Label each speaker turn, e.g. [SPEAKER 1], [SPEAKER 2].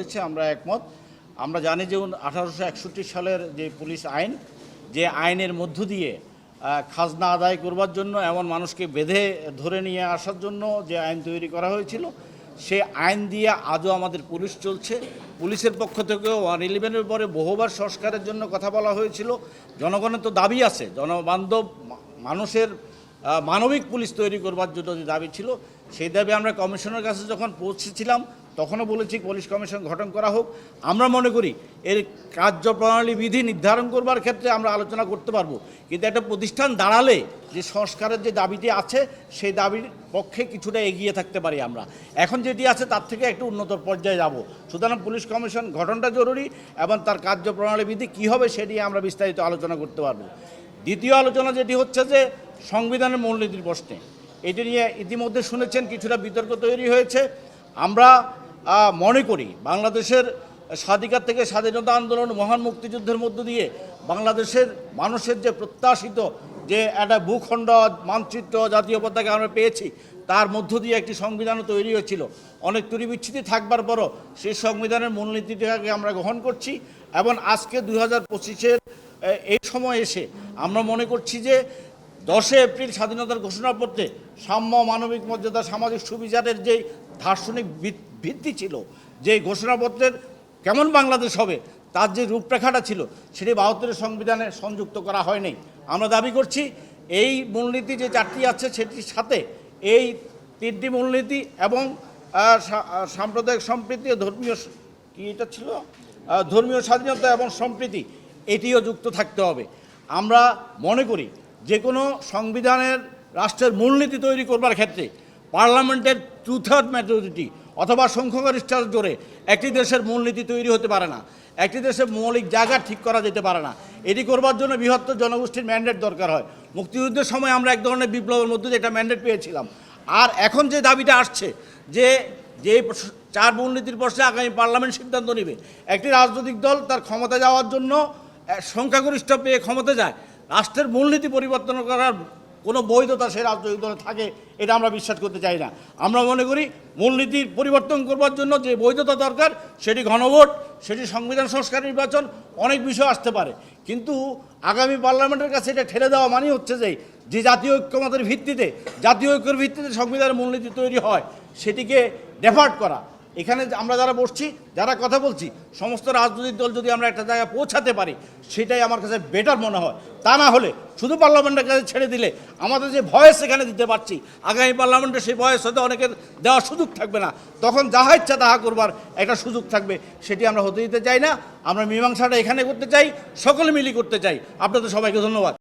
[SPEAKER 1] হয়েছে, আমরা একমত। আমরা জানি যে আঠারোশো একষট্টি সালের যে পুলিশ আইন, যে আইনের মধ্য দিয়ে খাজনা আদায় করবার জন্য এমন মানুষকে বেঁধে ধরে নিয়ে আসার জন্য যে আইন তৈরি করা হয়েছিল, সে আইন দিয়ে আজও আমাদের পুলিশ চলছে। পুলিশের পক্ষ থেকেও ওয়ান ইলেভেনের পরে বহুবার সংস্কারের জন্য কথা বলা হয়েছিল। জনগণের তো দাবি আছে, জনবান্ধব মানুষের মানবিক পুলিশ তৈরি করবার জন্য যে দাবি ছিল, সেই দাবি আমরা কমিশনের কাছে যখন পৌঁছেছিলাম তখনও বলেছি পুলিশ কমিশন গঠন করা হোক। আমরা মনে করি এর কার্যপ্রণালী, বিধি নির্ধারণ করবার ক্ষেত্রে আমরা আলোচনা করতে পারব। কিন্তু একটা প্রতিষ্ঠান দাঁড়ালে যে সংস্কারের যে দাবিটি আছে, সেই দাবির পক্ষে কিছুটা এগিয়ে থাকতে পারি আমরা। এখন যেটি আছে, তার থেকে একটু উন্নত পর্যায়ে যাব। সুতরাং পুলিশ কমিশন গঠনটা জরুরি এবং তার কার্যপ্রণালী বিধি কী হবে সেটি আমরা বিস্তারিত আলোচনা করতে পারব। দ্বিতীয় আলোচনা যেটি হচ্ছে যে, সংবিধানের মূলনীতির প্রশ্নে। এটি নিয়ে ইতিমধ্যে শুনেছেন, কিছুটা বিতর্ক তৈরি হয়েছে। আমরা মনে করি বাংলাদেশের স্বাধিকার থেকে স্বাধীনতা আন্দোলন, মহান মুক্তিযুদ্ধের মধ্য দিয়ে বাংলাদেশের মানুষের যে প্রত্যাশিত যে একটা ভূখণ্ড, মানচিত্র, জাতীয় পতাকা আমরা পেয়েছি, তার মধ্য দিয়ে একটি সংবিধানও তৈরি হয়েছিল। অনেক তুরি বিচ্ছিতি থাকবার পরও সেই সংবিধানের মূলনীতিটাকে আমরা গ্রহণ করছি এবং আজকে দুই হাজার পঁচিশের এই সময় এসে আমরা মনে করছি যে দশে এপ্রিল স্বাধীনতার ঘোষণাপত্রে সাম্য মানবিক মর্যাদা সামাজিক সুবিচারের যে দার্শনিক ভিত- ভিত্তি ছিল। যে ঘোষণাপত্রের কেমন বাংলাদেশ হবে, তার যে রূপরেখাটা ছিল, সেটি বাহাত্তরের সংবিধানে সংযুক্ত করা হয়নি। আমরা দাবি করছি, এই মূলনীতি যে চারটি আছে, সেটির সাথে এই তিনটি মূলনীতি এবং সাম্প্রদায়িক সম্প্রীতি ও ধর্মীয় কি এটা ছিল? ধর্মীয় স্বাধীনতা এবং সম্প্রীতি, এটিও যুক্ত থাকতে হবে। আমরা মনে করি, যে কোনো সংবিধানের, রাষ্ট্রের মূলনীতি তৈরি করবার ক্ষেত্রে পার্লামেন্টের টু থার্ড মেজরিটি অথবা সংখ্যাগরিষ্ঠতার জোরে একটি দেশের মূলনীতি তৈরি হতে পারে না। একটি দেশের মৌলিক জায়গা ঠিক করা যেতে পারে না। এটি করবার জন্য বৃহত্তর জনগোষ্ঠীর ম্যান্ডেট দরকার হয়। মুক্তিযুদ্ধের সময় আমরা এক ধরনের বিপ্লবের মধ্যে একটা ম্যান্ডেট পেয়েছিলাম। আর এখন যে দাবিটা আসছে যে যে চার মূলনীতির প্রশ্নে আগামী পার্লামেন্ট সিদ্ধান্ত নেবে, একটি রাজনৈতিক দল তার ক্ষমতা যাওয়ার জন্য সংখ্যাগরিষ্ঠ পেয়ে ক্ষমতা যায়, রাষ্ট্রের মূলনীতি পরিবর্তন করার কোনো বৈধতা সে রাজনৈতিক দলে থাকে, এটা আমরা বিশ্বাস করতে চাই না। আমরা মনে করি মূলনীতির পরিবর্তন করবার জন্য যে বৈধতা দরকার, সেটি গণভোট সেটি সংবিধান সংস্কার নির্বাচন, অনেক বিষয় আসতে পারে। কিন্তু আগামী পার্লামেন্টের কাছে এটা ঠেলে দেওয়া মানে হচ্ছে যে যে জাতীয় ঐক্যমতের ভিত্তিতে, জাতীয় ঐক্যের ভিত্তিতে সংবিধানের মূলনীতি তৈরি হয়, সেটিকে ডেফার্ট করা। এখানে আমরা যারা বসছি, যারা কথা বলছি, সমস্ত রাজনৈতিক দল যদি আমরা একটা জায়গায় পৌঁছাতে পারি, সেটাই আমার কাছে বেটার মনে হয়। তা না হলে শুধু পার্লামেন্টের কাছে ছেড়ে দিলে আমাদের যে ভয়েস এখানে দিতে পারছি, আগামী পার্লামেন্টে সেই ভয়েস হয়তো অনেকের দেওয়ার সুযোগ থাকবে না। তখন যাহা ইচ্ছা তাহা করবার একটা সুযোগ থাকবে, সেটি আমরা হতে দিতে চাই না। আমরা মীমাংসাটা এখানে করতে চাই, সকলে মিলি করতে চাই। আপনাদের সবাইকে ধন্যবাদ।